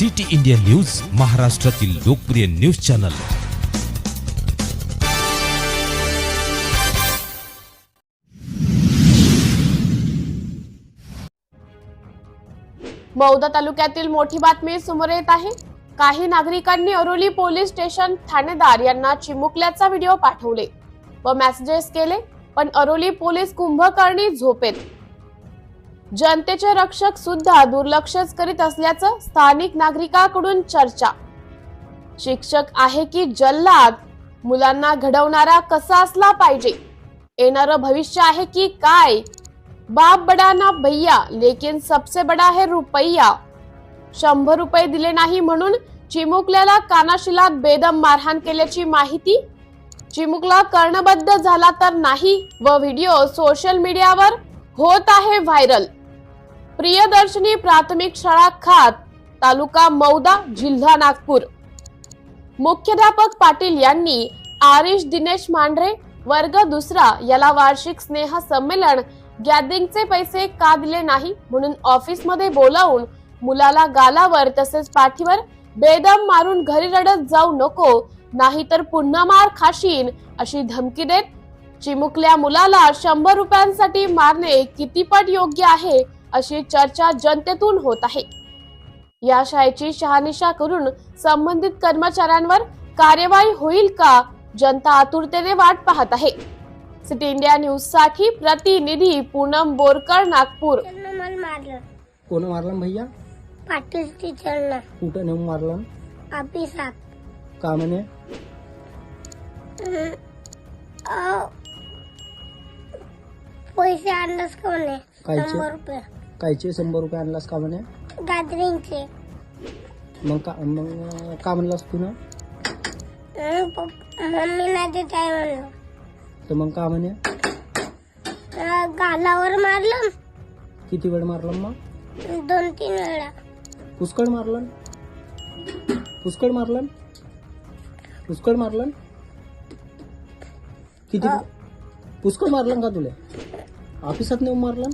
City India news महाराष्ट्रातील लोकप्रिय news channel. बौद्ध तालुक्यातील मोठी बातमी समोर येत आहे. काही नागरिकांनी अरोली पोलीस स्टेशन ठाणेदार यांना चिमुकल्याचा व्हिडिओ पाठवले. व मेसेजेस केले पण अरोली पोलीस कुंभकर्णी झोपेत. जनतेचे रक्षक सुद्धा दुर्लक्षच करीत असल्याचं स्थानिक नागरिकांकडून चर्चा. शिक्षक आहे की जल्लाद? मुलांना घडवणारा कसा असला पाहिजे? येणारं भविष्य आहे की काय? बाप बडा ना भैया लेकिन सबसे बडा है रुपया. शंभर रुपये दिले नाही म्हणून चिमुकल्याला कानाशिलात बेदम मारहाण केल्याची माहिती? चिमुकला कर्णबद्ध झाला तर नाही? व व्हिडिओ सोशल मीडियावर होत आहे व्हायरल. प्रियदर्शनी प्राथमिक शाळा खात तालुका मौदा जिल्हा नागपूर. मुख्याध्यापक पाटील यांनी आरिश दिनेश मांढरे वर्ग दुसरा याला वार्षिक स्नेह संमेलन गॅदरिंगचे पैसे का दिले नाही म्हणून ऑफिसमध्ये बोलावून मुलाला गालावर तसेच पाठीवर बेदम मारून घरी रडत जाऊ नको नाहीतर पुन्हा मार खाशीन अशी धमकी देत चिमुकल्या मुलाला शंभर रुपयांसाठी मारणे कितीपट योग्य आहे अशी चर्चा जनतेतून होत आहे. या शाळेची शहानिशा करून संबंधित कर्मचाऱ्यांवर कार्यवाही होईल का? जनता आतुरतेने वाट पाहत आहे. सिटी इंडिया न्यूजसाठी प्रतिनिधी पूनम बोरकर नागपूर. कोण मारला भैया? पाटील कुठं नेऊन मारला? ऑफिसात. का म्हणे? पैसे आणलंस का म्हणे? कायचे? शंभर रुपये. कायचे शंभर रुपये आणलास का म्हणे? मग का मग का म्हणलास तू ना? नाही देत आहे म्हणलं? तर मग का म्हणे? गालावर मारलं. किती वेळ मारला मग? दोन तीन वेळा. पुष्कळ मारला? पुष्कळ मारला? पुष्कळ मारला? किती पुष्कळ मारला का तुला? ऑफिसात नेऊन मारला?